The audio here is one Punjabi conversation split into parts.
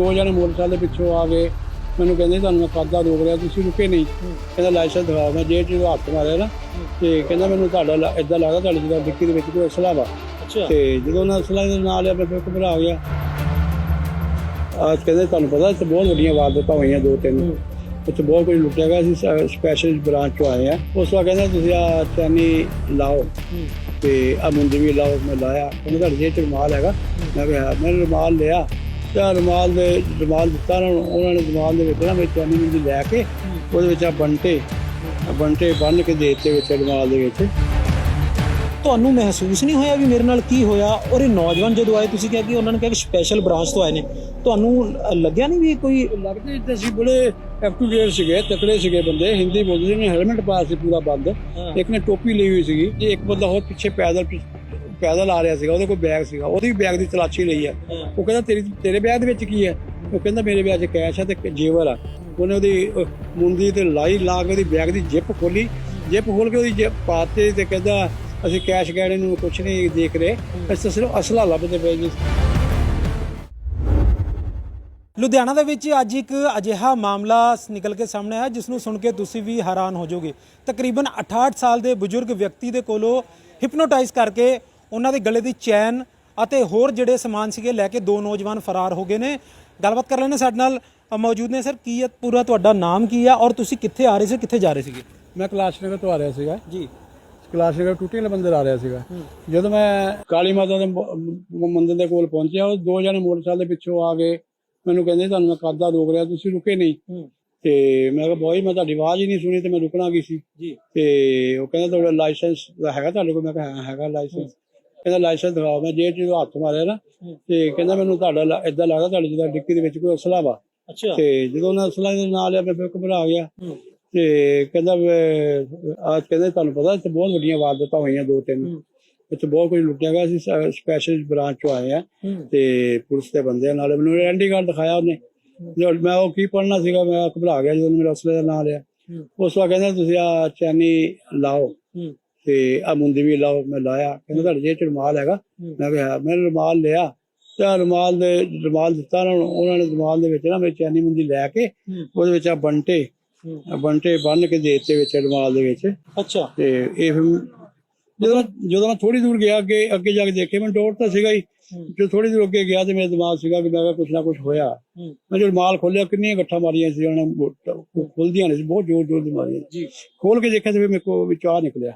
ਦੋ ਜਣੇ ਮੋਟਰਸਾਈਕਲ ਦੇ ਪਿੱਛੋਂ ਆ ਗਏ। ਮੈਨੂੰ ਕਹਿੰਦੇ ਤੁਹਾਨੂੰ ਮੈਂ ਕਾਦਾ ਰੋਕ ਰਿਹਾ ਤੁਸੀਂ ਰੁਕੇ ਨਹੀਂ। ਕਹਿੰਦਾ ਲਾਇਸੈਂਸ ਦਿਖਾਓ ਮੈਂ ਜੇਬ 'ਚ ਹੱਥ ਮਾਰਿਆ ਨਾ ਤੇ ਕਹਿੰਦਾ ਮੈਨੂੰ ਤੁਹਾਡਾ ਇਦਾਂ ਲੱਗਦਾ ਤੁਹਾਡੀ ਜਿਹੜਾ ਡਿੱਕੀ ਦੇ ਵਿੱਚ ਕੋਈ ਅਸਲਾ ਵਾ। ਅੱਛਾ। ਤੇ ਜਦੋਂ ਉਹਨਾਂ ਅਸਲਾ ਦੇ ਨਾਲ ਆ ਮੈਂ ਫਿਰ ਘਬਰਾ ਗਿਆ। ਆ ਕਹਿੰਦੇ ਤੁਹਾਨੂੰ ਪਤਾ ਇੱਥੇ ਬਹੁਤ ਵੱਡੀਆਂ ਵਾਰਦਾਤਾਂ ਹੋਈਆਂ ਦੋ ਤਿੰਨ। ਉੱਥੇ ਬਹੁਤ ਕੁਝ ਲੁੱਟਿਆ ਗਿਆ ਸੀ ਸਪੈਸ਼ਲ ਬ੍ਰਾਂਚ ਤੋਂ ਆਏ ਆ ਉਸ ਵਾਰ ਕਹਿੰਦਾ ਤੁਸੀਂ ਆ ਚੈਨੀ ਲਾਓ। ਤੇ ਆ ਮੁੰਡੇ ਵੀ ਲਾਓ ਮੈਂ ਲਾਇਆ। ਕਹਿੰਦਾ ਤੁਹਾਡੇ 'ਚ ਰੁਮਾਲ ਹੈਗਾ। ਮੈਂ ਕਿਹਾ ਮੈਂ ਰੁਮਾਲ ਲਿਆ। ਤੇ ਰੁਮਾਲ ਦੇ ਰੁਮਾਲ ਦਿੱਤਾ ਉਹਨਾਂ ਨੂੰ ਉਹਨਾਂ ਨੇ ਰੁਮਾਲ ਦੇ ਵਿੱਚ ਨਾ ਮੈਂ ਚੈਨੀ ਮੁੰਡੀ ਲੈ ਕੇ ਉਹਦੇ ਵਿੱਚ ਆ ਬੰਟੇ ਬੰਟੇ ਬੰਨ ਕੇ ਦੇ ਦਿੱਤੇ ਵਿੱਚ ਰੁਮਾਲ ਦੇ ਵਿੱਚ। ਤੁਹਾਨੂੰ ਮਹਿਸੂਸ ਨਹੀਂ ਹੋਇਆ ਵੀ ਮੇਰੇ ਨਾਲ ਕੀ ਹੋਇਆ? ਔਰ ਇਹ ਨੌਜਵਾਨ ਜਦੋਂ ਆਏ ਤੁਸੀਂ ਕਿਹਾ ਕਿ ਉਹਨਾਂ ਨੇ ਕਿਹਾ ਕਿ ਸਪੈਸ਼ਲ ਬ੍ਰਾਂਚ ਤੋਂ ਆਏ ਨੇ। ਤੁਹਾਨੂੰ ਲੱਗਿਆ ਨਹੀਂ ਵੀ ਕੋਈ ਲੱਗਦੇ ਇੱਥੇ ਸੀ ਬੜੇ ਟੂ ਡੇਟ ਸੀਗੇ ਤਕੜੇ ਸੀਗੇ ਬੰਦੇ ਹਿੰਦੀ ਬੋਲਦੇ ਸੀ ਹੈਲਮਟ ਪਾਇਆ ਸੀ ਪੂਰਾ ਬੰਦ। ਇੱਕ ਨੇ ਟੋਪੀ ਲਈ ਹੋਈ ਸੀਗੀ ਇੱਕ ਬੰਦਾ ਹੋਰ ਪਿੱਛੇ ਪੈਦਲ ਪੈਦਲ ਆ ਰਿਹਾ ਸੀਗਾ ਉਹਦੇ ਕੋਲ ਬੈਗ ਸੀਗਾ ਉਹਦੀ ਬੈਗ ਦੀ ਤਲਾਸ਼ੀ ਲਈ ਆ। ਉਹ ਕਹਿੰਦਾ ਤੇਰੀ ਤੇਰੇ ਬੈਗ ਦੇ ਵਿੱਚ ਕੀ ਹੈ? ਉਹ ਕਹਿੰਦਾ ਮੇਰੇ ਬੈਗ 'ਚ ਕੈਸ਼ ਹੈ ਤੇ ਇੱਕ ਜੇਵਰ ਆ। ਉਹਨੇ ਉਹਦੀ ਅਹ, ਮੁੰਦੀ ਤੇ ਲਾਈ ਲਾ ਕੇ ਉਹਦੀ ਬੈਗ ਦੀ ਜਿੱਪ ਖੋਲੀ ਜਿੱਪ ਖੋਲ ਕੇ ਉਹਦੀ ਜਿੱਪ ਪਾਤੇ ਤੇ ਕਹਿੰਦਾ ਅਸੀਂ ਕੈਸ਼ ਗੈਣੇ ਨੂੰ ਕੁਝ ਨਹੀਂ ਦੇਖ ਰਹੇ। ਅਸੀਂ ਸਿਰਫ ਅਸਲਾ ਲੱਭਦੇ ਪਏ ਜੀ। ਲੁਧਿਆਣਾ ਦੇ ਵਿੱਚ ਅੱਜ ਇੱਕ ਅਜਿਹਾ ਮਾਮਲਾ ਨਿਕਲ ਕੇ ਸਾਹਮਣੇ ਆਇਆ ਜਿਸ ਨੂੰ ਸੁਣ ਕੇ ਤੁਸੀਂ ਵੀ ਹੈਰਾਨ ਹੋ ਜਾਓਗੇ। ਤਕਰੀਬਨ 68 ਸਾਲ ਦੇ ਬਜ਼ੁਰਗ ਵਿਅਕਤੀ ਦੇ ਕੋਲੋਂ ਹਿਪਨੋਟਾਈਜ਼ ਕਰਕੇ ਉਹਨਾਂ ਦੇ ਗਲੇ ਦੀ ਚੈਨ ਅਤੇ ਹੋਰ ਜਿਹੜੇ ਸਮਾਨ ਸੀਗੇ ਲੈ ਕੇ ਦੋ ਨੌਜਵਾਨ ਫਰਾਰ ਹੋ ਗਏ ਨੇ। ਗੱਲਬਾਤ ਕਰ ਲੈਣੇ ਸਾਡੇ ਨਾਲ ਮੌਜੂਦ ਨੇ। ਸਰ ਕੀ ਹੈ? ਪੂਰਾ ਤੁਹਾਡਾ ਨਾਮ ਕੀ ਆ ਔਰ ਤੁਸੀਂ ਕਿੱਥੇ ਆ ਰਹੇ ਸੀ? ਕਿੱਥੇ ਜਾ ਰਹੇ ਸੀਗੇ? ਮੈਂ ਕਲਾਸ਼ ਨਗਰ ਤੋਂ ਆ ਰਿਹਾ ਸੀਗਾ। ਜੀ। ਕਲਾਸ਼ ਨਗਰ ਟੂਟੀ ਮੰਦਿਰ ਆ ਰਿਹਾ ਸੀਗਾ। ਜਦੋਂ ਮੈਂ ਕਾਲੀ ਮਾਤਾ ਦੇ ਮੰਦਿਰ ਦੇ ਕੋਲ ਪਹੁੰਚਿਆ ਉਹ ਦੋ ਜਣੇ ਮੋਟਰਸਾਈਕਲ ਦੇ ਪਿੱਛੋਂ ਆ ਗਏ। ਮੈਨੂੰ ਕਹਿੰਦੇ ਤੁਹਾਨੂੰ ਮੈਂ ਕਾਦਾ ਰੋਕ ਰਿਹਾ ਤੁਸੀਂ ਰੁਕੇ ਨਹੀਂ। ਤੇ ਮੈਂ ਕਿਹਾ ਬੋਈ ਮੈਂ ਤੁਹਾਡੀ ਆਵਾਜ਼ ਹੀ ਨਹੀਂ ਸੁਣੀ ਤੇ ਮੈਂ ਰੁਕਣਾ ਕੀ ਸੀ? ਜੀ। ਤੇ ਉਹ ਕਹਿੰਦਾ ਤੁਹਾਡਾ ਲਾਇਸੈਂਸ ਹੈਗਾ ਤੁਹਾਡੇ ਕੋਲ? ਮੈਂ ਕਿਹਾ ਹੈਗਾ ਲਾਇਸੈਂਸ। ਕਹਿੰਦਾ ਲਾਇਸੈਂਸ ਦਿਖਾਓ ਮੈਂ ਜੇਬ 'ਚ ਹੱਥ ਮਾਰਿਆ ਨਾ ਤੇ ਕਹਿੰਦਾ ਮੈਨੂੰ ਤੁਹਾਡਾ ਇਦਾਂ ਲੱਗਦਾ ਤੁਹਾਡੀ ਜਿਹੜਾ ਡਿੱਕੀ ਦੇ ਵਿੱਚ ਕੋਈ ਅਸਲਾ ਵਾ। ਅੱਛਾ। ਤੇ ਜਦੋਂ ਉਹਨਾਂ ਅਸਲਾ ਦੇ ਨਾਲ ਆ ਮੈਂ ਫਿਰ ਘਬਰਾ ਗਿਆ। ਤੇ ਕਹਿੰਦਾ ਆ ਕਹਿੰਦੇ ਤੁਹਾਨੂੰ ਪਤਾ ਇੱਥੇ ਬਹੁਤ ਵੱਡੀਆਂ ਵਾਰਦਾਤਾਂ ਹੋਈਆਂ ਦੋ ਤਿੰਨ। ਇੱਥੇ ਬਹੁਤ ਕੁਝ ਲੁੱਟਿਆ ਗਿਆ ਸੀ ਸਪੈਸ਼ਲ ਬ੍ਰਾਂਚ ਤੋਂ ਆਏ ਆ ਤੇ ਪੁਲਿਸ ਦੇ ਬੰਦੇ ਨਾਲੇ ਮੈਨੂੰ ਆਇਡੈਂਟੀ ਕਾਰਡ ਦਿਖਾਇਆ ਉਹਨੇ। ਮੈਂ ਉਹ ਕੀ ਪੜਨਾ ਸੀਗਾ ਮੈਂ ਘਬਰਾ ਗਿਆ ਜਦੋਂ ਮੇਰਾ ਅਸਲੇ ਦਾ ਨਾਂ ਲਿਆ। ਉਸ ਵਾਰ ਕਹਿੰਦਾ ਤੁਸੀਂ ਆ ਚੈਨੀ ਲਾਓ। ਤੇ ਆ ਮੁੰਦੀ ਵੀ ਲਾਓ ਮੈਂ ਲਾਇਆ। ਕਹਿੰਦਾ ਤੁਹਾਡੇ ਚ ਰੁਮਾਲ ਹੈਗਾ। ਮੈਂ ਕਿਹਾ ਮੈਂ ਰੁਮਾਲ ਲਿਆ। ਤੇ ਰੁਮਾਲ ਦੇ ਰੁਮਾਲ ਦਿੱਤਾ ਉਹਨਾਂ ਨੂੰ ਉਹਨਾਂ ਨੇ ਰੁਮਾਲ ਦੇ ਵਿੱਚ ਨਾ ਮੇਰੀ ਚੈਨੀ ਮੁੰਦੀ ਲੈ ਕੇ ਉਹਦੇ ਵਿੱਚ ਆ ਬੰਟੇ ਬੰਟੇ ਬੰਨ ਕੇ ਦੇ ਦਿੱਤੇ ਵਿੱਚ ਰੁਮਾਲ ਦੇ ਵਿੱਚ। ਅੱਛਾ। ਤੇ ਇਹ ਫਿਰ ਜਦੋਂ ਮੈਂ- ਜਦੋਂ ਮੈਂ ਥੋੜੀ ਦੂਰ ਗਿਆ ਅੱਗੇ ਅੱਗੇ ਜਾ ਕੇ ਦੇਖੇ ਮੈਂ ਡੋਰ ਤਾਂ ਸੀਗਾ ਹੀ। ਜੋ ਥੋੜੀ ਦੂਰ ਅੱਗੇ ਗਿਆ ਤੇ ਮੇਰੇ ਦਿਮਾਗ ਸੀਗਾ ਕਿ ਮੈਂ ਕਿਹਾ ਕੁਛ ਨਾ ਕੁਛ ਹੋਇਆ। ਮੈਂ ਜਦੋਂ ਮਾਲ ਖੋਲਿਆ ਕਿੰਨੀਆਂ ਗੱਠਾਂ ਮਾਰੀਆਂ ਸੀ ਉਹਨਾਂ ਖੁੱਲਦੀਆਂ ਨੇ ਸੀ ਬਹੁਤ ਜ਼ੋਰ ਜ਼ੋਰ ਦੀ ਮਾਰੀਆਂ। ਜੀ। ਖੋਲ ਕੇ ਦੇਖਿਆ ਤੇ ਫਿਰ ਮੇਰੇ ਕੋਲ ਵਿੱਚ ਆ ਨਿਕਲਿਆ।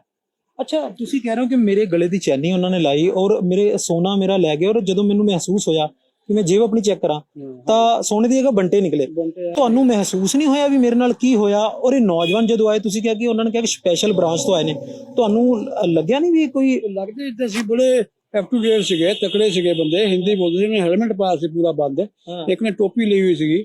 ਅੱਛਾ। ਤੁਸੀਂ ਕਹਿ ਰਹੇ ਹੋ ਕਿ ਮੇਰੇ ਗਲੇ ਦੀ ਚੈਨੀ ਉਹਨਾਂ ਨੇ ਲਾਈ ਔਰ ਮੇਰੇ ਸੋਨਾ ਮੇਰਾ ਲੈ ਗਏ ਔਰ ਜਦੋਂ ਮੈਨੂੰ ਮਹਿਸੂਸ ਹੋਇਆ ਕਿ ਮੈਂ ਜੇਬ ਆਪਣੀ ਚੈੱਕ ਕਰਾਂ ਤਾਂ ਸੋਨੇ ਦੀ ਜਗ੍ਹਾ ਬੰਟੇ ਨਿਕਲੇ। ਤੁਹਾਨੂੰ ਮਹਿਸੂਸ ਨਹੀਂ ਹੋਇਆ ਵੀ ਮੇਰੇ ਨਾਲ ਕੀ ਹੋਇਆ? ਔਰ ਇਹ ਨੌਜਵਾਨ ਜਦੋਂ ਆਏ ਤੁਸੀਂ ਕਿਹਾ ਕਿ ਉਹਨਾਂ ਨੇ ਕਿਹਾ ਕਿ ਸਪੈਸ਼ਲ ਬ੍ਰਾਂਚ ਤੋਂ ਆਏ ਨੇ। ਤੁਹਾਨੂੰ ਲੱਗਿਆ ਨਹੀਂ ਵੀ ਕੋਈ ਲੱਗਦੇ ਇੱਥੇ ਸੀ ਬੜੇ ਅਪ ਟੂ ਡੇਟ ਸੀਗੇ ਤਕੜੇ ਸੀਗੇ ਬੰਦੇ ਹਿੰਦੀ ਬੋਲਦੇ ਸੀ ਹੈਲਮਟ ਪਾਇਆ ਸੀ ਪੂਰਾ ਬੰਦ। ਇੱਕ ਨੇ ਟੋਪੀ ਲਈ ਹੋਈ ਸੀਗੀ।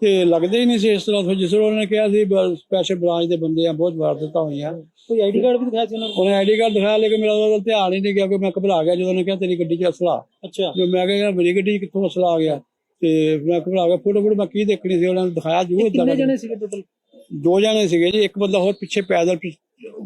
ਤੇ ਲੱਗਦੇ ਹੀ ਨਹੀਂ ਸੀ ਇਸ ਤਰ੍ਹਾਂ ਫਿਰ ਜਿਸ ਤਰ੍ਹਾਂ ਉਹਨਾਂ ਨੇ ਕਿਹਾ ਸੀ ਸਪੈਸ਼ਲ ਬ੍ਰਾਂਚ ਦੇ ਬੰਦੇ ਆ ਬਹੁਤ ਵਾਰਦਾਤਾਂ ਹੋਈਆਂ। ਕੋਈ ਆਈਡੀ ਕਾਰਡ ਵੀ ਦਿਖਾਇਆ ਸੀ ਉਹਨਾਂ ਨੂੰ? ਉਹਨੇ ਆਈਡੀ ਕਾਰਡ ਦਿਖਾਇਆ ਲੇਕਿਨ ਮੇਰਾ ਉਹਦਾ ਧਿਆਨ ਹੀ ਨਹੀਂ ਗਿਆ ਕਿ ਮੈਂ ਘਬਰਾ ਗਿਆ ਜਦੋਂ ਉਹਨੇ ਕਿਹਾ ਤੇਰੀ ਗੱਡੀ 'ਚ ਅਸਲਾ ਅੱਛਾ। ਜੋ ਮੈਂ ਕਿਹਾ ਯਾਰ ਮੇਰੀ ਗੱਡੀ 'ਚ ਕਿੱਥੋਂ ਅਸਲਾ ਆ ਗਿਆ? ਤੇ ਮੈਂ ਘਬਰਾ ਗਿਆ। ਫੋਟੋ ਫੋਟੋ ਮੈਂ ਕੀ ਦੇਖਣੀ ਸੀ ਉਹਨਾਂ ਨੇ ਦਿਖਾਇਆ ਜ਼ਰੂਰ ਕਿੰਨੇ ਜਣੇ ਸੀਗੇ ਟੋਟਲ ਦੋ ਜਣੇ ਸੀਗੇ ਜੀ ਇੱਕ ਬੰਦਾ ਹੋਰ ਪਿੱਛੇ ਪੈਦਲ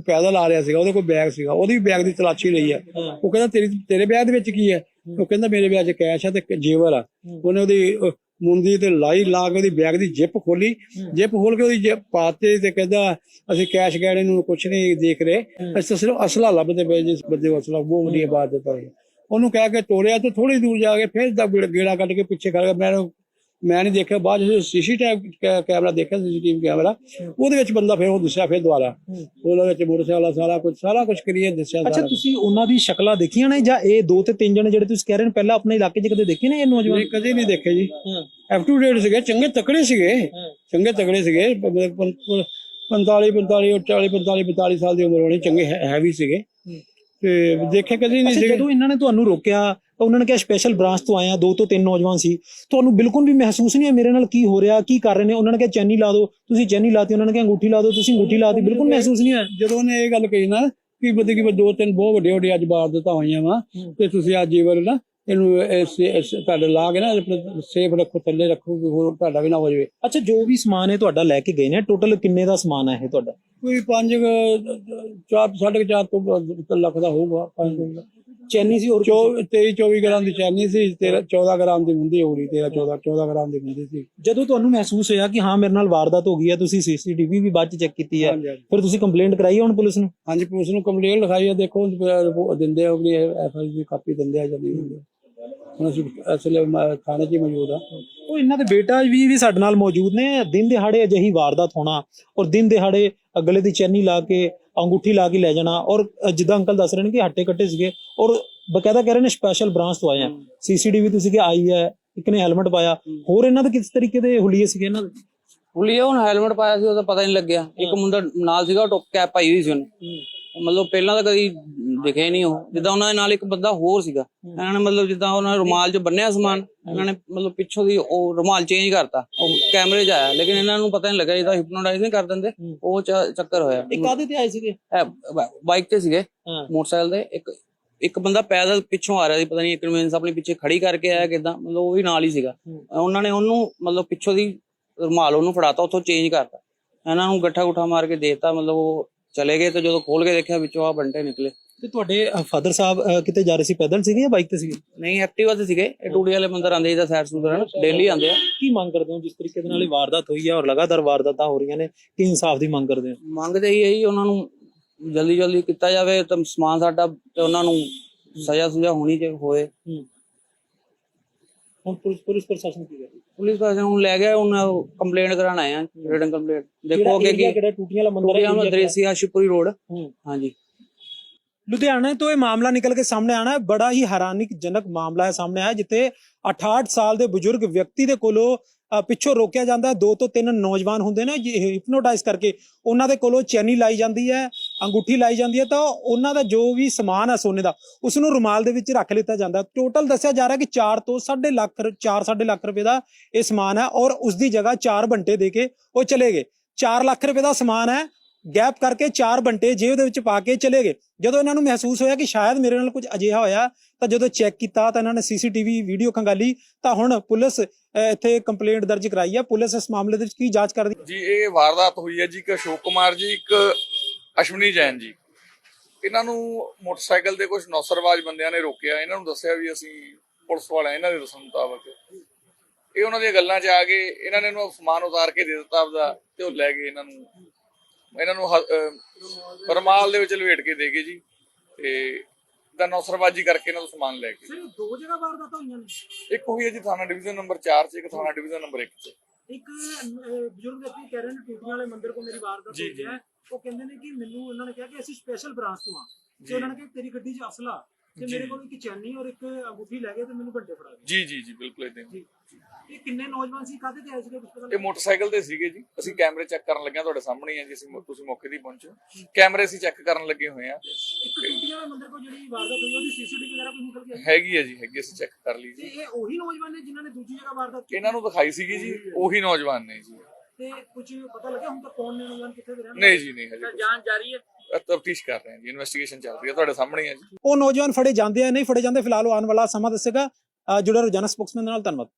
ਪੈਦਲ ਆ ਰਿਹਾ ਸੀਗਾ ਉਹਦੇ ਕੋਲ ਬੈਗ ਸੀਗਾ ਉਹਦੀ ਵੀ ਬੈਗ ਦੀ ਤਲਾਸ਼ੀ ਲਈ ਆ। ਉਹ ਕਹਿੰਦਾ ਤੇਰੀ ਤੇਰੇ ਬੈਗ ਦੇ ਵਿੱਚ ਕੀ ਹੈ? ਉਹ ਕਹਿੰਦਾ ਮੇਰੇ ਬੈਗ 'ਚ ਕੈਸ਼ ਹੈ ਤੇ ਜੇਵਰ ਆ। ਉਹਨੇ ਉਹਦੀ ਮੁੰਦੀ ਤੇ ਲਾਈ ਲਾ ਕੇ ਉਹਦੀ ਬੈਗ ਦੀ ਜਿੱਪ ਖੋਲੀ ਜਿੱਪ ਖੋਲ ਕੇ ਉਹਦੀ ਜਿੱਪ ਪਾਤੇ ਤੇ ਕਹਿੰਦਾ ਅਸੀਂ ਕੈਸ਼ ਗੈਣੇ ਨੂੰ ਕੁਝ ਨਹੀਂ ਦੇਖ ਰਹੇ। ਅਸੀਂ ਤਾਂ ਸਿਰਫ ਅਸਲਾ ਲੱਭਦੇ ਪਏ ਜਿਸ ਬੰਦੇ ਕੋਲ ਅਸਲਾ ਬਹੁਤ ਵਧੀਆ ਬਾਤ ਦਿੱਤਾ ਹੋਈ ਉਹਨੂੰ ਕਹਿ ਕੇ ਤੋੜਿਆ ਤੇ ਥੋੜੀ ਦੂਰ ਜਾ ਕੇ ਫਿਰ ਦਾ ਗੇੜਾ ਕੱਢ ਕੇ ਪਿੱਛੇ ਖੜ ਗਿਆ। ਮੈਂ ਮੈਂ ਨਹੀਂ ਦੇਖਿਆ। ਬਾਅਦ ਜਦੋਂ ਸੀਸੀ ਕੈਮਰਾ ਦੇਖਿਆ ਸੀਸੀਟੀਵੀ ਕੈਮਰਾ ਉਹਦੇ ਵਿੱਚ ਬੰਦਾ ਫਿਰ ਉਹ ਦੱਸਿਆ ਫਿਰ ਦੁਬਾਰਾ। ਉਹਦੇ ਵਿੱਚ ਮੋਟਰਸਾਈਕਲ ਵਾਲਾ ਸਾਰਾ ਕੁਝ ਸਾਰਾ ਕੁਝ ਕਲੀਅਰ ਦੱਸਿਆ ਅੱਛਾ ਤੁਸੀਂ ਉਹਨਾਂ ਦੀ ਸ਼ਕਲਾਂ ਦੇਖੀਆਂ ਨੇ ਜਾਂ ਇਹ ਦੋ ਤੇ ਤਿੰਨ ਜਣੇ ਜਿਹੜੇ ਤੁਸੀਂ ਕਹਿ ਰਹੇ ਨੇ ਪਹਿਲਾਂ ਆਪਣੇ ਇਲਾਕੇ 'ਚ ਕਦੇ ਦੇਖੇ ਨੇ ਇਹ ਨੌਜਵਾਨ? ਮੈਂ ਕਦੇ ਨਹੀਂ ਦੇਖੇ ਜੀ। ਅਪ ਟੂ ਡੇਟ ਸੀਗੇ ਚੰਗੇ ਤਕੜੇ ਸੀਗੇ। ਚੰਗੇ ਤਕੜੇ ਸੀਗੇ। 45 45 40 45 45 ਸਾਲ ਦੀ ਉਮਰ ਹੋਣੀ ਚੰਗੇ ਹੈਵੀ ਸੀਗੇ। ਤੇ ਦੇਖੇ ਕਦੇ ਨਹੀਂ ਸੀਗੇ। ਜਦੋਂ ਇਹਨਾਂ ਨੇ ਤੁਹਾਨੂੰ ਰੋਕਿਆ ਤਾਂ ਉਹਨਾਂ ਨੇ ਕਿਹਾ ਸਪੈਸ਼ਲ ਬ੍ਰਾਂਚ ਤੋਂ ਆਏ ਆ ਦੋ ਤੋਂ ਤਿੰਨ ਨੌਜਵਾਨ ਸੀ। ਤੁਹਾਨੂੰ ਬਿਲਕੁਲ ਵੀ ਮਹਿਸੂਸ ਨਹੀਂ ਹੈ ਮੇਰੇ ਨਾਲ ਕੀ ਹੋ ਰਿਹਾ ਕੀ ਕਰ ਰਹੇ ਨੇ? ਉਹਨਾਂ ਨੇ ਕਿਹਾ ਚੈਨੀ ਲਾ ਦਿਓ। ਤੁਸੀਂ ਚੈਨੀ ਲਾਤੀ ਉਹਨਾਂ ਨੇ ਕਿਹਾ ਅੰਗੂਠੀ ਲਾ ਦਿਓ। ਤੁਸੀਂ ਅੰਗੂਠੀ ਲਾਤੀ ਬਿਲਕੁਲ ਮਹਿਸੂਸ ਨਹੀਂ ਹੋਇਆ। ਜਦੋਂ ਉਹਨੇ ਇਹ ਗੱਲ ਕਹੀ ਨਾ ਕਿ ਬੰਦੇ ਕਿ ਦੋ ਤਿੰਨ ਬਹੁਤ ਵੱਡੇ ਵੱਡੇ ਅੱਜ ਬਾਰ ਦਿੱਤਾ ਹੋਈਆਂ ਵਾ ਤੇ ਤੁਸੀਂ ਅੱਜ ਜੀਵਨ ਨਾ ਇਹਨੂੰ ਇਸ ਇਸ ਤੁਹਾਡੇ ਲਾ ਕੇ ਨਾ ਸੇਫ ਰੱਖੋ ਥੱਲੇ ਰੱਖੋ ਕਿ ਹੋਰ ਤੁਹਾਡਾ ਵੀ ਨਾ ਹੋ ਜਾਵੇ। ਅੱਛਾ ਜੋ ਵੀ ਸਮਾਨ ਹੈ ਤੁਹਾਡਾ ਲੈ ਕੇ ਗਏ ਨੇ ਟੋਟਲ ਕਿੰਨੇ ਦਾ ਸਮਾਨ ਹੈ ਇਹ ਤੁਹਾਡਾ? ਕੋਈ 5 ਚਾਰ ਸਾਢੇ ਕੁ ਚਾਰ ਤੋਂ ਲੱਖ ਦਾ ਹੋਊਗਾ ਪੰਜ ਦਾ ਚੈਨੀ ਸੀ ਹੋਰ 23 24 ਗ੍ਰਾਮ ਦੀ ਚੈਨੀ ਸੀ 13 14 ਗ੍ਰਾਮ ਦੀ ਹੁੰਦੀ ਹੋਣੀ 13 14 14 ਗ੍ਰਾਮ ਦੀ ਹੁੰਦੀ ਸੀ। ਜਦੋਂ ਤੁਹਾਨੂੰ ਮਹਿਸੂਸ ਹੋਇਆ ਕਿ ਹਾਂ ਮੇਰੇ ਨਾਲ ਵਾਰਦਾਤ ਹੋ ਗਈ ਹੈ ਤੁਸੀਂ ਸੀਸੀਟੀਵੀ ਵੀ ਬਾਅਦ ਚ ਚੈੱਕ ਕੀਤੀ ਹੈ। ਫਿਰ ਤੁਸੀਂ ਕੰਪਲੇਂਟ ਕਰਾਈ ਹੈ ਹੁਣ ਪੁਲਿਸ ਨੂੰ? ਹਾਂਜੀ ਪੁਲਿਸ ਨੂੰ ਕੰਪਲੇਂਟ ਲਿਖਾਈ ਹੈ ਦੇਖੋ ਦਿੰਦੇ ਆ ਅਗਲੀ ਐਫ ਆਈ ਦੀ ਕਾਪੀ ਦਿੰਦੇ ਆ ਜਾਂ ਨਹੀਂ ਦਿੰਦੇ। ਹੁਣ ਅਸੀਂ ਅਸਲ ਥਾਣੇ 'ਚ ਹੀ ਮੌਜੂਦ ਆ ਉਹ ਇਹਨਾਂ ਦੇ ਬੇਟਾ ਵੀ ਵੀ ਸਾਡੇ ਨਾਲ ਮੌਜੂਦ ਨੇ। ਦਿਨ ਦਿਹਾੜੇ ਅਜਿਹੀ ਵਾਰਦਾਤ ਹੋਣਾ ਔਰ ਦਿਨ ਦਿਹਾੜੇ ਗਲੇ ਦੀ ਚੈਨੀ ਲਾ ਕੇ ਅੰਗੂਠੀ ਲਾ ਕੇ ਲੈ ਜਾਣਾ ਔਰ ਜਿੱਦਾਂ ਅੰਕਲ ਦੱਸ ਰਹੇ ਨੇ ਕਿ ਹੱਟੇ ਕੱਟੇ ਸੀਗੇ ਔਰ ਬਕਾਇਦਾ ਕਹਿ ਰਹੇ ਨੇ ਸਪੈਸ਼ਲ ਬ੍ਰਾਂਚ ਤੋਂ ਆਏ ਆ। ਸੀਸੀਟੀਵੀ ਤੁਸੀਂ ਕਿ ਆਈ ਹੈ ਇੱਕ ਨੇ ਹੈਲਮਟ ਪਾਇਆ। ਹੋਰ ਇਹਨਾਂ ਦੇ ਕਿਸ ਤਰੀਕੇ ਦੇ ਹੁਲੀਏ ਸੀਗੇ ਇਹਨਾਂ ਦੇ? ਹੁਲੀਏ ਹੁਣ ਹੈਲਮਟ ਪਾਇਆ ਸੀ ਉਹਦਾ ਪਤਾ ਨਹੀਂ ਲੱਗਿਆ। ਇੱਕ ਮੁੰਡਾ ਨਾਲ ਸੀਗਾ ਉਹ ਟੋਪ ਕੈਪ ਪਾਈ ਹੋਈ ਸੀ ਉਹਨੇ। ਮਤਲਬ ਪਹਿਲਾਂ ਤਾਂ ਕਦੀ ਦਿਖਿਆ ਹੀ ਨਹੀਂ ਉਹ। ਜਿੱਦਾਂ ਉਹਨਾਂ ਦੇ ਨਾਲ ਇੱਕ ਬੰਦਾ ਹੋਰ ਸੀਗਾ। ਇਹਨਾਂ ਨੇ ਮਤਲਬ ਜਿੱਦਾਂ ਉਹਨਾਂ ਨੇ ਰੁਮਾਲ 'ਚ ਬੰਨਿਆ ਸਮਾਨ ਇਹਨਾਂ ਨੇ ਮਤਲਬ ਪਿੱਛੋਂ ਦੀ ਉਹ ਰੁਮਾਲ ਚੇਂਜ ਕਰਤਾ। ਉਹ ਕੈਮਰੇ 'ਚ ਆਇਆ। ਲੇਕਿਨ ਇਹਨਾਂ ਨੂੰ ਪਤਾ ਨਹੀਂ ਲੱਗਾ ਜਿੱਦਾਂ ਹਿਪਨੋਟਾਈਜ਼ ਨਹੀਂ ਕਰ ਦਿੰਦੇ। ਉਹ ਚੱਕਰ ਹੋਇਆ। ਇਹ ਕਾਦੇ ਤੇ ਆਏ ਸੀਗੇ? ਬਾਈਕ ਤੇ ਸੀਗੇ। ਮੋਟਰਸਾਈਕਲ ਦੇ ਇੱਕ ਇੱਕ ਬੰਦਾ ਪੈਦਲ ਪਿੱਛੋਂ ਆ ਰਿਹਾ ਸੀ। ਪਤਾ ਨਹੀਂ ਕਨਵੈਂਸ ਆਪਣੇ ਪਿੱਛੇ ਖੜੀ ਕਰਕੇ ਆਇਆ ਕਿਦਾਂ। ਮਤਲਬ ਉਹ ਵੀ ਨਾਲ ਹੀ ਸੀਗਾ। ਉਹਨਾਂ ਨੇ ਉਹਨੂੰ ਮਤਲਬ ਪਿੱਛੋਂ ਦੀ ਰੁਮਾਲ ਉਹਨੂੰ ਫੜਾਤਾ ਉੱਥੋਂ ਚੇਂਜ ਕਰਤਾ। ਇਹਨਾਂ ਨੂੰ ਗੱਠਾ ਗੁੱਠਾ ਮਾਰ ਕੇ ਦੇਤਾ। ਮਤਲਬ ਉਹ ਚਲੇ ਗਏ ਤੇ ਜਦੋਂ ਖੋਲ ਕੇ ਦੇਖਿਆ ਵਿੱਚੋਂ ਆ ਬੰਟੇ ਨਿਕਲੇ। ਤੇ ਤੁਹਾਡੇ ਫਾਦਰ ਸਾਹਿਬ ਅ, ਕਿਤੇ ਜਾ ਰਹੇ ਸੀ? ਪੈਦਲ ਸੀਗੇ ਜਾਂ ਬਾਈਕ ਤੇ ਸੀਗੇ? ਨਹੀਂ ਐਕਟਿਵਾ ਤੇ ਸੀਗੇ। ਇਹ ਟੂੜੀ ਵਾਲੇ ਮੰਦਰ ਆਂਦੇ ਜਿਹਦਾ ਸੈਰ ਸੂਰ ਕਰਨ। ਡੇਲੀ ਆਂਦੇ ਆ। ਕੀ ਮੰਗ ਕਰਦੇ ਹੋ? ਜਿਸ ਤਰੀਕੇ ਦੇ ਨਾਲ ਇਹ ਵਾਰਦਾਤ ਹੋਈ ਹੈ ਔਰ ਲਗਾਤਾਰ ਵਾਰਦਾਤਾਂ ਹੋ ਰਹੀਆਂ ਨੇ ਕੀ ਇਨਸਾਫ ਦੀ ਮੰਗ ਕਰਦੇ ਹੋ? ਮੰਗਦੇ ਹੀ ਹੈ ਜੀ ਉਹਨਾਂ ਨੂੰ ਜਲਦੀ ਜਲਦੀ ਕੀਤਾ ਜਾਵੇ ਤਾਂ ਸਮਾਨ ਸਾਡਾ ਤੇ ਉਹਨਾਂ ਨੂੰ ਸਜ਼ਾ ਸੁਜਾ ਹੋਣੀ ਚਾਹੀਦੀ ਹੋਏ। ਹੁਣ ਪੁਲਿਸ ਪੁਲਿਸ ਪ੍ਰਸ਼ਾਸਨ ਕੀ ਕਰ ਪੁਲਿਸ ਵਾਲੇ ਨੂੰ ਲੈ ਗਿਆ ਉਹਨਾਂ ਕੰਪਲੇਂਟ ਕਰਾਣ ਆਏ ਆ ਰਿਟਨ ਕੰਪਲੇਂਟ ਦੇਖੋ ਅੱਗੇ ਕੀ ਕਿਹੜਾ ਟੂਟੀਆਂ ਵਾਲਾ ਮੰਦਿਰ ਟੂੜੀ ਹੈ ਆਮਦ ਦ੍ਰੇਸੀ ਆਸ਼ੀਪੁਰੀ ਰੋਡ ਹੂੰ। ਹਾਂਜੀ। ਲੁਧਿਆਣਾ ਤੋਂ ਇਹ ਮਾਮਲਾ ਨਿਕਲ ਕੇ ਸਾਹਮਣੇ ਆਣਾ ਹੈ। ਬੜਾ ਹੀ ਹੈਰਾਨੀਜਨਕ ਮਾਮਲਾ ਹੈ ਸਾਹਮਣੇ ਆਇਆ, ਜਿੱਥੇ 68 ਸਾਲ ਦੇ ਬਜ਼ੁਰਗ ਵਿਅਕਤੀ ਦੇ ਕੋਲੋਂ ਪਿੱਛੋਂ ਰੋਕਿਆ ਜਾਂਦਾ ਹੈ। ਦੋ ਤੋਂ ਤਿੰਨ ਨੌਜਵਾਨ ਹੁੰਦੇ ਨੇ ਹਿਪਨੋਟਾਈਜ਼ ਕਰਕੇ ਉਹਨਾਂ ਦੇ ਕੋਲੋਂ ਚੈਨੀ ਲਾਈ ਜਾਂਦੀ ਹੈ, ਅੰਗੂਠੀ ਲਾਈ ਜਾਂਦੀ ਹੈ, ਤਾਂ ਉਹਨਾਂ ਦਾ ਜੋ ਵੀ ਸਮਾਨ ਹੈ ਸੋਨੇ ਦਾ ਉਸ ਨੂੰ ਰੁਮਾਲ ਦੇ ਵਿੱਚ ਰੱਖ ਲਿੱਤਾ ਜਾਂਦਾ ਟੋਟਲ ਦੱਸਿਆ ਜਾ ਰਿਹਾ ਕਿ 4 ਤੋਂ 1.5 ਲੱਖ 4 1.5 ਲੱਖ ਰੁਪਏ ਦਾ ਇਹ ਸਮਾਨ ਹੈ ਔਰ ਉਸ ਦੀ ਜਗ੍ਹਾ 4 ਬੰਟੇ ਦੇ ਕੇ ਉਹ ਚਲੇ ਗਏ। 4 ਲੱਖ ਰੁਪਏ ਦਾ ਸਮਾਨ ਹੈ ਗੈਪ ਕਰਕੇ 4 ਬੰਟੇ ਜੇਬ ਦੇ ਵਿੱਚ ਪਾ ਕੇ ਚਲੇ ਗਏ। ਜਦੋਂ ਇਹਨਾਂ ਨੂੰ ਮਹਿਸੂਸ ਹੋਇਆ ਕਿ ਸ਼ਾਇਦ ਮੇਰੇ ਨਾਲ ਕੁਝ ਅਜਿਹਾ ਹੋਇਆ, ਤਾਂ ਜਦੋਂ ਚੈੱਕ ਕੀਤਾ ਤਾਂ ਇਹਨਾਂ ਨੇ ਸੀਸੀਟੀਵੀ ਵੀਡੀਓ ਖੰਗਾਲੀ, ਤਾਂ ਹੁਣ ਪੁਲਿਸ ਇੱਥੇ ਕੰਪਲੇਂਟ ਦਰਜ ਕਰਾਈ ਹੈ ਪੁਲਿਸ ਇਸ ਮਾਮਲੇ ਦੇ ਵਿੱਚ ਕੀ ਜਾਂਚ ਕਰਦੀ ਜੀ, ਇਹ ਵਾਰਦਾਤ ਹੋਈ ਹੈ ਜੀ ਇੱਕ ਅਸ਼ੋਕ ਕੁਮਾਰ ਜੀ, ਇੱਕ ਅਸ਼ਵਨੀ ਜੈਨ ਜੀ। ਇਹਨਾਂ ਨੂੰ ਮੋਟਰਸਾਈਕਲ ਤੇ ਕੁਝ ਨੌਸਰਵਾਜ ਬੰਦਿਆਂ ਨੇ ਰੋਕਿਆ। ਇਹਨਾਂ ਨੂੰ ਦੱਸਿਆ ਵੀ ਅਸੀਂ ਪੁਲਿਸ ਵਾਲੇ ਇਹਨਾਂ ਦੇ ਦੱਸਣ ਮੁਤਾਬਕ। ਇਹ ਉਹਨਾਂ ਦੀਆਂ ਗੱਲਾਂ 'ਚ ਆ ਗਏ ਇਹਨਾਂ ਨੇ ਇਹਨੂੰ ਸਮਾਨ ਉਤਾਰ ਕੇ ਦੇ ਦਿੱਤਾ ਆਪਦਾ, ਤੇ ਉਹ ਲੈ ਗਏ ਇਹਨਾਂ ਨੂੰ। ਇਹਨਾਂ ਨੂੰ ਹ- ਅਹ ਰੁਮਾਲ ਦੇ ਵਿੱਚ ਲਵੇਟ ਕੇ ਦੇ ਗਏ ਜੀ ਤੇ ਦਾ ਨੌਸਰਵਾਜੀ ਕਰਕੇ ਇਹਨਾਂ ਤੋਂ ਸਮਾਨ ਲੈ ਗਏ ਦੋ ਜਗ੍ਹਾ ਵਾਰਦਾਤਾਂ ਹੋਈਆਂ ਨੇ? ਇੱਕ ਹੋਈ ਹੈ ਜੀ ਥਾਣਾ ਡਿਵੀਜ਼ਨ ਨੰਬਰ 4 'ਚ ਇੱਕ ਥਾਣਾ ਡਿਵੀਜ਼ਨ ਨੰਬਰ 1 'ਚ। ਇੱਕ ਬਜ਼ੁਰਗ ਵਿਅਕਤੀ ਕਹਿ ਰਹੇ ਨੇ ਟੂਟੀਆਂ ਵਾਲੇ ਮੰਦਿਰ ਕੋ ਮੇਰੀ ਵਾਰਦਾਤ ਜੀ, ਜੀ। ਉਹ ਕਹਿੰਦੇ ਨੇ ਕਿ ਮੈਨੂੰ ਉਹਨਾਂ ਨੇ ਕਿਹਾ ਕਿ ਅਸੀਂ ਸਪੈਸ਼ਲ ਬ੍ਰਾਂਚ ਤੋਂ ਆ ਤੇ ਉਹਨਾਂ ਨੇ ਕਿਹਾ ਤੇਰੀ ਗੱਡੀ 'ਚ ਅਸਲਾ। ਤੇ। ਮੇਰੇ ਕੋਲ ਇੱਕ ਚੈਨੀ ਔਰ ਇੱਕ ਅੰਗੂਠੀ ਲੈ ਗਏ ਤੇ ਮੈਨੂੰ ਘੰਟੇ ਫੜਾ ਗਏ ਜੀ ਜੀ ਜੀ ਬਿਲਕੁਲ ਇਦਾਂ ਜੀ। ਇਹ ਕਿੰਨੇ ਨੌਜਵਾਨ ਸੀ? ਕਾਹਦੇ ਤੇ ਆਏ ਸੀਗੇ? ਕੁਛ ਪਤਾ ਇਹ? ਮੋਟਰਸਾਈਕਲ ਤੇ ਸੀਗੇ ਜੀ। ਅਸੀਂ ਕੈਮਰੇ ਚੈੱਕ ਕਰਨ ਲੱਗੇ ਹਾਂ ਤੁਹਾਡੇ ਸਾਹਮਣੇ ਹੀ ਆ ਜੀ। ਅਸੀਂ ਮੌ- ਤੁਸੀਂ ਮੌਕੇ ਹੀ ਪਹੁੰਚੇ। ਕੈਮਰੇ ਅਸੀਂ ਚੈੱਕ ਕਰਨ ਲੱਗੇ ਹੋਏ ਆ ਇੱਕ ਟੂਟੀਆਂ ਵਾਲੇ ਮੰਦਿਰ ਕੋ ਜਿਹੜੀ ਵਾਰਦਾਤ ਹੋਈ ਉਹਦੀ ਸੀਸੀਟੀਵੀ ਵਗੈਰਾ ਕੋਈ ਨਿਕਲ ਕੇ ਆਈ? ਹੈਗੀ ਹੈ ਜੀ ਹੈਗੀ ਅਸੀਂ ਚੈੱਕ ਕਰ ਲਈ ਤੇ ਜੀ ਇਹ ਉਹੀ ਨੌਜਵਾਨ ਨੇ ਜਿਨ੍ਹਾਂ ਨੇ ਦੂਜੀ ਜਗ੍ਹਾ ਵਾਰਦਾਤ ਕੀਤੀ? ਇਹਨਾਂ ਨੂੰ ਦਿਖਾਈ ਸੀਗੀ ਜੀ। ਉਹੀ ਨੌਜਵਾਨ ਨੇ ਜੀ। ਤੇ ਕੁਝ ਪਤਾ ਲੱਗਿਆ ਹੁਣ ਤੱਕ ਕੌਣ ਨੇ ਨੌਜਵਾਨ ਕਿੱਥੇ ਦੇ ਰਹਿਣ ਨਹੀਂ ਜੀ ਨਹੀਂ ਹਜੇ ਜਾਂਚ ਜਾਰੀ ਹੈ। ਤਫਤੀਸ਼ ਕਰ ਰਹੇ ਹਾਂ ਜੀ ਇਨਵੈਸਟੀਗੇਸ਼ਨ ਚੱਲ ਰਹੀ ਹੈ ਤੁਹਾਡੇ ਸਾਹਮਣੇ ਹੀ ਹੈ ਜੀ। ਉਹ ਨੌਜਵਾਨ ਫੜੇ ਜਾਂਦੇ ਆ ਨਹੀਂ ਫੜੇ ਜਾਂਦੇ ਫਿਲਹਾਲ ਉਹ ਆਉਣ ਵਾਲਾ ਸਮਾਂ ਦੱਸੇਗਾ। ਅ, ਜੁੜੇ ਰੋਜ਼ਾਨਾ ਸਪੋਕਸਮੈਨ ਨਾਲ ਧੰਨਵਾਦ।